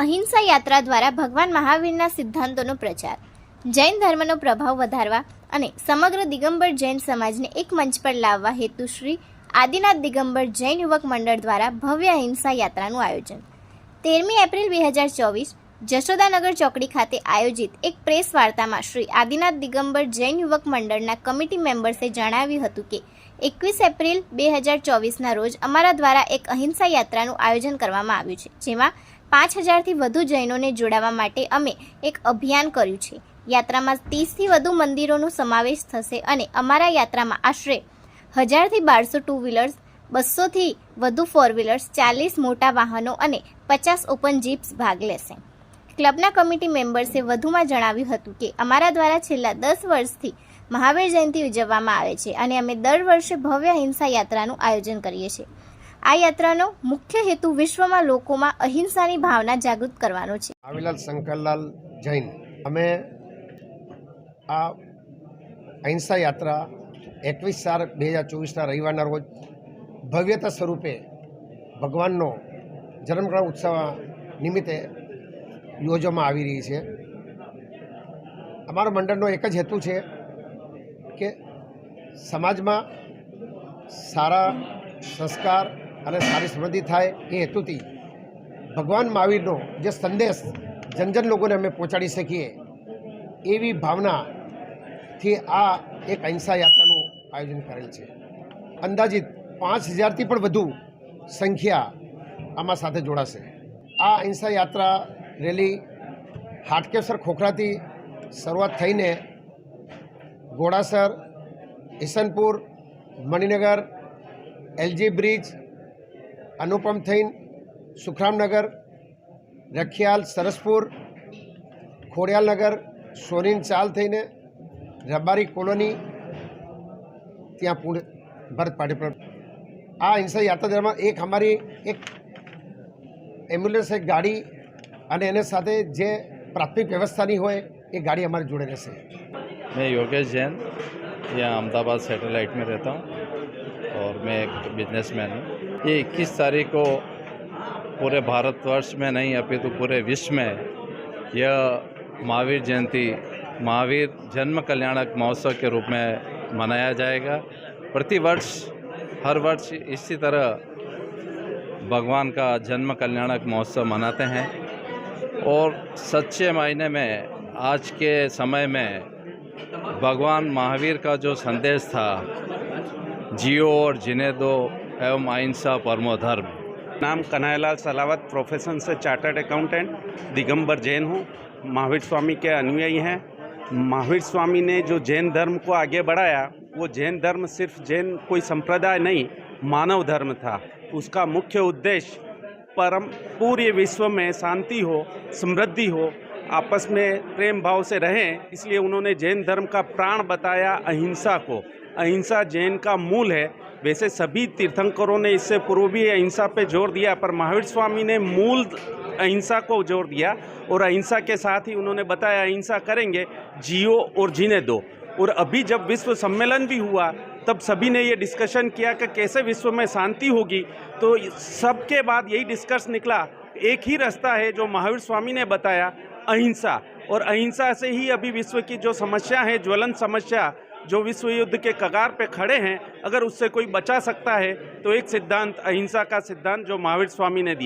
અહિંસા યાત્રા દ્વારા ભગવાન મહાવીરના સિદ્ધાંતોનો પ્રચાર. જૈન ધર્મનો પ્રભાવ વધારવા અને સમગ્ર દિગંબર જૈન સમાજને એક મંચ પર લાવવા હેતુ શ્રી આદિનાથ દિગંબર જૈન યુવક મંડળ દ્વારા ભવ્ય અહિંસા યાત્રાનું આયોજન. તેરમી એપ્રિલ બે હજાર ચોવીસ જશોદાનગર ચોકડી ખાતે આયોજિત એક પ્રેસ વાર્તામાં શ્રી આદિનાથ દિગંબર જૈન યુવક મંડળના કમિટી મેમ્બર્સે જણાવ્યું હતું કે એકવીસ એપ્રિલ બે હજાર ચોવીસના રોજ અમારા દ્વારા એક અહિંસા યાત્રાનું આયોજન કરવામાં આવ્યું છે, જેમાં પાંચ હજારથી વધુ જૈનોને જોડાવા માટે અમે એક અભિયાન કર્યું છે. યાત્રામાં ત્રીસથી વધુ મંદિરોનો સમાવેશ થશે અને અમારા યાત્રામાં આશરે હજારથી બારસો ટુ વ્હીલર્સ બસોથી વધુ ફોર વ્હીલર્સ ચાલીસ મોટા વાહનો અને પચાસ ઓપન જીપ્સ ભાગ લેશે. ક્લબના કમિટી મેમ્બર્સે વધુમાં જણાવ્યું હતું કે અમારા દ્વારા છેલ્લા દસ વર્ષથી મહાવીર જયંતિ ઉજવવામાં આવે છે અને અમે દર વર્ષે ભવ્ય અહિંસા યાત્રાનું આયોજન કરીએ છીએ. આ યાત્રાનો મુખ્ય હેતુ વિશ્વમાં લોકોમાં અહિંસાની ભાવના જાગૃત કરવાનો છે. આવીલાલ શંકરલાલ જૈન, અમે આ અહિંસા યાત્રા એકવીસ ચાર બે હજાર ચોવીસના રવિવારના રોજ ભવ્યતા સ્વરૂપે ભગવાનનો જન્મગ્રહણ ઉત્સવ નિમિત્તે યોજવામાં આવી રહી છે. અમારા મંડળનો એક જ હેતુ છે કે સમાજમાં સારા સંસ્કાર અને સારી સમૃદ્ધિ થાય એ હેતુથી ભગવાન મહાવીરનો જે સંદેશ જનજન લોકોને અમે પહોંચાડી શકીએ એવી ભાવનાથી આ એક અહિંસા યાત્રાનું આયોજન કરેલ છે. અંદાજિત પાંચ હજારથી પણ વધુ સંખ્યા આમાં સાથે જોડાશે. આ અહિંસા યાત્રા રેલી હાટકેસર ખોખરાથી શરૂઆત થઈને ઘોડાસર ઈસનપુર, મણિનગર, એલજી બ્રિજ, અનુપમ થઈને સુખરામનગર, રખિયાલ, સરસપુર ખોડિયાલનગર સોનીન ચાલ થઈને રબારી કોલોની ત્યાં પૂર્ણ ભરત પાટી આ હિંસા યાત્રા દરમિયાન એક અમારી એક એમ્બ્યુલન્સ, એક ગાડી અને એને સાથે જે પ્રાથમિક વ્યવસ્થાની હોય એ ગાડી અમારી જોડે રહેશે मैं योगेश जैन यहाँ अहमदाबाद सैटेलाइट में रहता हूँ और मैं एक बिजनेसमैन हूँ ये 21 तारीख को पूरे भारतवर्ष में नहीं अपितु पूरे विश्व में यह महावीर जयंती महावीर जन्म कल्याणक महोत्सव के रूप में मनाया जाएगा प्रतिवर्ष हर वर्ष इसी तरह भगवान का जन्म कल्याणक महोत्सव मनाते हैं और सच्चे मायने में, आज के समय में, भगवान महावीर का जो संदेश था, जियो और जिने दो एवं अहिंसा परमो धर्म नाम कन्हैयालाल सलावत प्रोफेशन से चार्टर्ड अकाउंटेंट दिगंबर जैन हूँ। महावीर स्वामी के अनुयायी हैं। महावीर स्वामी ने जो जैन धर्म को आगे बढ़ाया, वो जैन धर्म सिर्फ़ जैन कोई संप्रदाय नहीं, मानव धर्म था। उसका मुख्य उद्देश्य परम पूरे विश्व में शांति हो, समृद्धि हो, आपस में प्रेम भाव से रहें, इसलिए उन्होंने जैन धर्म का प्राण बताया अहिंसा को। अहिंसा जैन का मूल है। वैसे सभी तीर्थंकरों ने इससे पूर्व भी अहिंसा पे ज़ोर दिया, पर महावीर स्वामी ने मूल अहिंसा को ज़ोर दिया और अहिंसा के साथ ही उन्होंने बताया, अहिंसा करेंगे, जियो और जीने दो। और अभी जब विश्व सम्मेलन भी हुआ तब सभी ने ये डिस्कशन किया कि कैसे विश्व में शांति होगी। तो सबके बाद यही डिस्कस निकला। एक ही रास्ता है जो महावीर स्वामी ने बताया, अहिंसा। और अहिंसा से ही अभी विश्व की जो समस्या है ज्वलन समस्या, जो विश्व युद्ध के कगार पे खड़े हैं, अगर उससे कोई बचा सकता है तो एक सिद्धांत, अहिंसा का सिद्धांत जो महावीर स्वामी ने दिया।